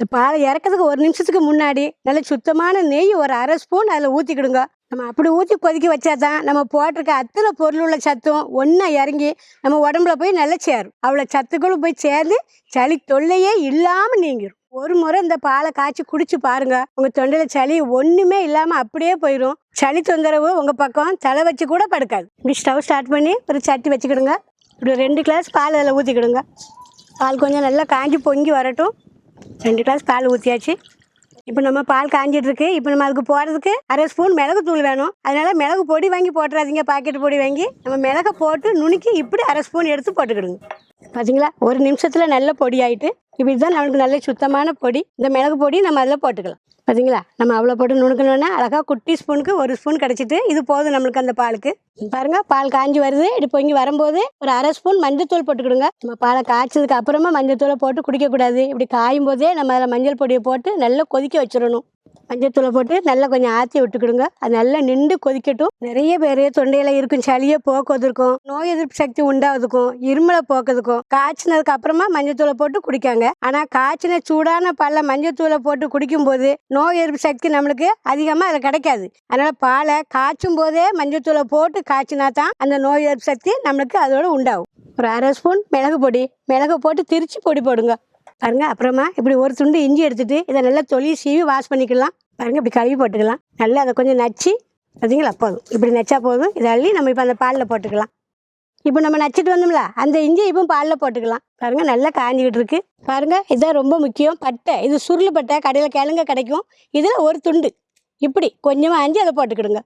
இந்த பாலை இறக்கிறதுக்கு ஒரு நிமிஷத்துக்கு முன்னாடி நல்ல சுத்தமான நெய் ஒரு அரை ஸ்பூன் அதில் ஊற்றிக்கிடுங்க நம்ம அப்படி ஊற்றி கொதிக்க வச்சா தான் நம்ம போட்டிருக்க அத்தனை பொருள் உள்ள சத்தும் ஒன்றா இறங்கி நம்ம உடம்புல போய் நல்லா சேரும். அவ்வளோ சத்துக்களும் போய் சேர்ந்து சளி தொல்லையே இல்லாமல் நீங்கிடும் ஒரு முறை இந்த பாலை காய்ச்சி குடிச்சு பாருங்க. உங்க தொண்டையில சளி ஒண்ணுமே இல்லாம அப்படியே போயிடும் சளி தொந்தரவு உங்க பக்கம் தலை வச்சு கூட படுக்காது. இப்படி ஸ்டவ் ஸ்டார்ட் பண்ணி ஒரு சட்டி வச்சுக்கிடுங்க. இப்படி ரெண்டு கிளாஸ் பால் அதில் ஊற்றிக்கிடுங்க பால் கொஞ்சம் நல்லா காஞ்சி பொங்கி வரட்டும். ரெண்டு கிளாஸ் பால் ஊற்றியாச்சு இப்போ நம்ம பால் காஞ்சிட்ருக்கு. இப்போ நம்ம அதுக்கு போடுறதுக்கு அரை ஸ்பூன் மிளகு தூள் வேணும். அதனால மிளகு பொடி வாங்கி போட்டுறாதீங்க பாக்கெட் பொடி வாங்கி. நம்ம மிளகை போட்டு நுணுக்கி இப்படி அரை ஸ்பூன் எடுத்து போட்டுக்கிடுங்க. பார்த்தீங்களா ஒரு நிமிஷத்தில் நல்ல பொடி ஆகிட்டு இப்படி தான் நம்மளுக்கு நல்ல சுத்தமான பொடி இந்த மிளகு பொடி நம்ம அதில் போட்டுக்கலாம். பார்த்தீங்களா நம்ம அவ்வளோ போட்டு நுணுக்கணுன்னா அழகாக குட்டி ஸ்பூனுக்கு ஒரு ஸ்பூன் கிடச்சிட்டு இது போதும் நம்மளுக்கு அந்த பாலுக்கு. பாருங்கள் பால் காஞ்சி வருது. இப்படி பொங்கி வரும்போது ஒரு அரை ஸ்பூன் மஞ்சத்தூள் போட்டுக்கிடுங்க. நம்ம பாலை காய்ச்சதுக்கு அப்புறமா மஞ்சத்தூளை போட்டு குடிக்கக்கூடாது. இப்படி காயும் போதே நம்ம அதில் மஞ்சள் பொடியை போட்டு நல்லா கொதிக்க வச்சிடணும். மஞ்சத்தூளை போட்டு நல்லா கொஞ்சம் ஆற்றி விட்டுக்கிடுங்க. அது நல்லா நின்று கொதிக்கட்டும். நிறைய பேர் தொண்டையில இருக்கும் சளியை போக்குவதற்கும் நோய் எதிர்ப்பு சக்தி உண்டாவதுக்கும் இருமலை போக்குறதுக்கும் காய்ச்சினதுக்கு அப்புறமா மஞ்சத்தூளை போட்டு குடிக்காங்க. ஆனா காய்ச்சின சூடான பாலில் மஞ்சத்தூளை போட்டு குடிக்கும்போது நோய் எதிர்ப்பு சக்தி நம்மளுக்கு அதிகமாக அதில் கிடைக்காது. அதனால பாலை காய்ச்சும் போதே மஞ்சத்தூளை போட்டு காய்ச்சினா தான் அந்த நோய் எதிர்ப்பு சக்தி நம்மளுக்கு அதோட உண்டாகும். ஒரு அரை ஸ்பூன் மிளகு பொடி மிளகு போட்டு திரிச்சு பொடி போடுங்க. பாருங்க அப்புறமா இப்படி ஒரு துண்டு இஞ்சி எடுத்துட்டு இதை நல்லா தொலி சீவி வாஷ் பண்ணிக்கலாம். பாருங்க இப்படி கழுவி போட்டுக்கலாம். நல்லா அதை கொஞ்சம் நச்சு பார்த்தீங்களா போதும். இப்படி நச்சா போதும். இதை அள்ளி நம்ம இப்போ அந்த பாலில் போட்டுக்கலாம். இப்போ நம்ம நச்சிட்டு வந்தோம்ல அந்த இஞ்சி இப்போ பாலில் போட்டுக்கலாம். பாருங்க நல்லா காஞ்சிக்கிட்டு இருக்கு. பாருங்க இதுதான் ரொம்ப முக்கியம். பட்டை இது சுருள் பட்டை கடையில் கிழங்க கிடைக்கும். இதில் ஒரு துண்டு. இப்படி கொஞ்சமாக அஞ்சு அதை போட்டுக்கிடுங்க.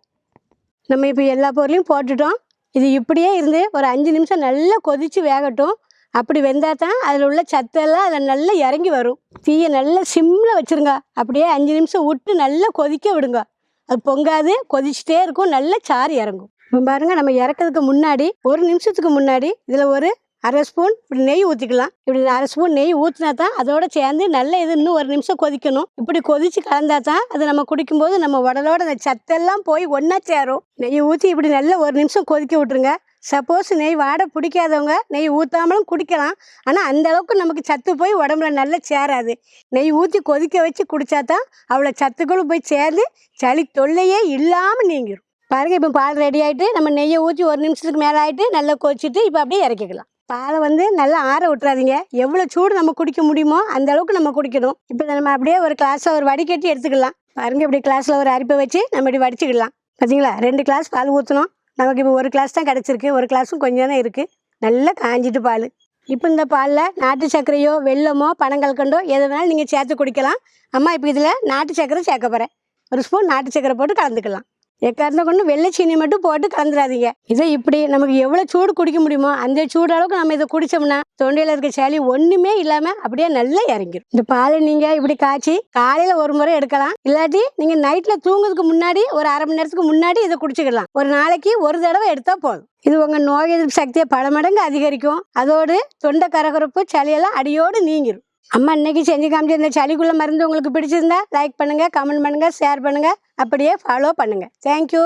நம்ம இப்போ எல்லா பொருளையும் போட்டுட்டோம். இது இப்படியே இருந்து ஒரு அஞ்சு நிமிஷம் நல்லா கொதித்து வேகட்டும். அப்படி வெந்தா தான் அதில் உள்ள சத்தெல்லாம் அதில் நல்லா இறங்கி வரும். தீயை நல்லா சிம்மில் வச்சுருங்க. அப்படியே அஞ்சு நிமிஷம் விட்டு நல்லா கொதிக்க விடுங்க. அது பொங்காது கொதிச்சுட்டே இருக்கும் நல்லா சாறு இறங்கும். இப்போ பாருங்கள் நம்ம இறக்கிறதுக்கு முன்னாடி ஒரு நிமிஷத்துக்கு முன்னாடி இதில் ஒரு அரை ஸ்பூன் இப்படி நெய் ஊற்றிக்கலாம் இப்படி அரை ஸ்பூன் நெய் ஊற்றினா தான் அதோட சேர்ந்து நல்ல இது இன்னும் ஒரு நிமிஷம் கொதிக்கணும். இப்படி கொதிச்சு கலந்தா தான் அது நம்ம குடிக்கும்போது நம்ம உடலோட அந்த சத்தெல்லாம் போய் ஒன்றா சேரும். நெய் ஊற்றி இப்படி நல்ல ஒரு நிமிஷம் கொதிக்க விட்டுருங்க. சப்போஸ் நெய் வாடை பிடிக்காதவங்க நெய் ஊற்றாமலும் குடிக்கலாம். ஆனால் அந்த அளவுக்கு நமக்கு சத்து போய் உடம்புல நல்லா சேராது. நெய் ஊற்றி கொதிக்க வச்சு குடித்தா தான் அவ்வளோ சத்துக்களும் போய் சேர்ந்து சளி தொல்லையே இல்லாமல் நீங்கிடும் பாருங்க இப்போ பால் ரெடி ஆகிட்டு நம்ம நெய்யை ஊற்றி ஒரு நிமிஷத்துக்கு மேலே ஆகிட்டு நல்லா கொதிச்சுட்டு இப்போ அப்படியே இறக்கிக்கலாம். பாலை வந்து நல்லா ஆற விட்டுறாதீங்க. எவ்வளோ சூடு நம்ம குடிக்க முடியுமோ அந்த அளவுக்கு நம்ம குடிக்கணும். இப்போ நம்ம அப்படியே ஒரு கிளாஸில் ஒரு வடிகட்டி எடுத்துக்கலாம். பாருங்க இப்படி கிளாஸில் ஒரு அரிப்பை வச்சு நம்ம இப்படி வடிச்சுக்கலாம். பார்த்தீங்களா ரெண்டு கிளாஸ் பால் ஊற்றணும் நமக்கு இப்போ ஒரு கிளாஸ் தான் கிடச்சிருக்கு. ஒரு கிளாஸும் கொஞ்சம் தான் இருக்குது நல்லா காஞ்சிட்டு பால். இப்போ இந்த பாலில் நாட்டு சர்க்கரையோ வெல்லமோ பனங்கல்கண்டோ எது வேணாலும் நீங்கள் சேர்த்து குடிக்கலாம். அம்மா இப்போ இதில் நாட்டு சர்க்கரை சேர்க்க போகிறேன் ஒரு ஸ்பூன் நாட்டு சர்க்கரை போட்டு கலந்துக்கலாம். எக்காரணம் கொண்டு வெள்ளை சீனி மட்டும் போட்டு கலந்துடாதீங்க இதை இப்படி நமக்கு எவ்வளோ சூடு குடிக்க முடியுமோ அந்த சூடு அளவுக்கு நம்ம இதை குடிச்சோம்னா தொண்டையில் இருக்க சளி ஒன்றுமே இல்லாமல் அப்படியே நல்லா இறங்கிடும் இந்த பாலை நீங்கள் இப்படி காய்ச்சி காலையில் ஒரு முறை எடுக்கலாம். இல்லாட்டி நீங்கள் நைட்டில் தூங்குறதுக்கு முன்னாடி ஒரு அரை மணி நேரத்துக்கு முன்னாடி இதை குடிச்சிக்கலாம். ஒரு நாளைக்கு ஒரு தடவை எடுத்தால் போதும். இது உங்கள் நோய் எதிர்ப்பு சக்தியை பல மடங்கு அதிகரிக்கும். அதோடு தொண்டை கரகரப்பு சளியெல்லாம் அடியோடு நீங்கிடும் அம்மா இன்னைக்கு செஞ்சு காமிச்ச இந்த சளிக்குள்ள மருந்து உங்களுக்கு பிடிச்சிருந்தா லைக் பண்ணுங்கள் கமெண்ட் பண்ணுங்கள் ஷேர் பண்ணுங்கள் அப்படியே ஃபாலோ பண்ணுங்கள் தேங்க்யூ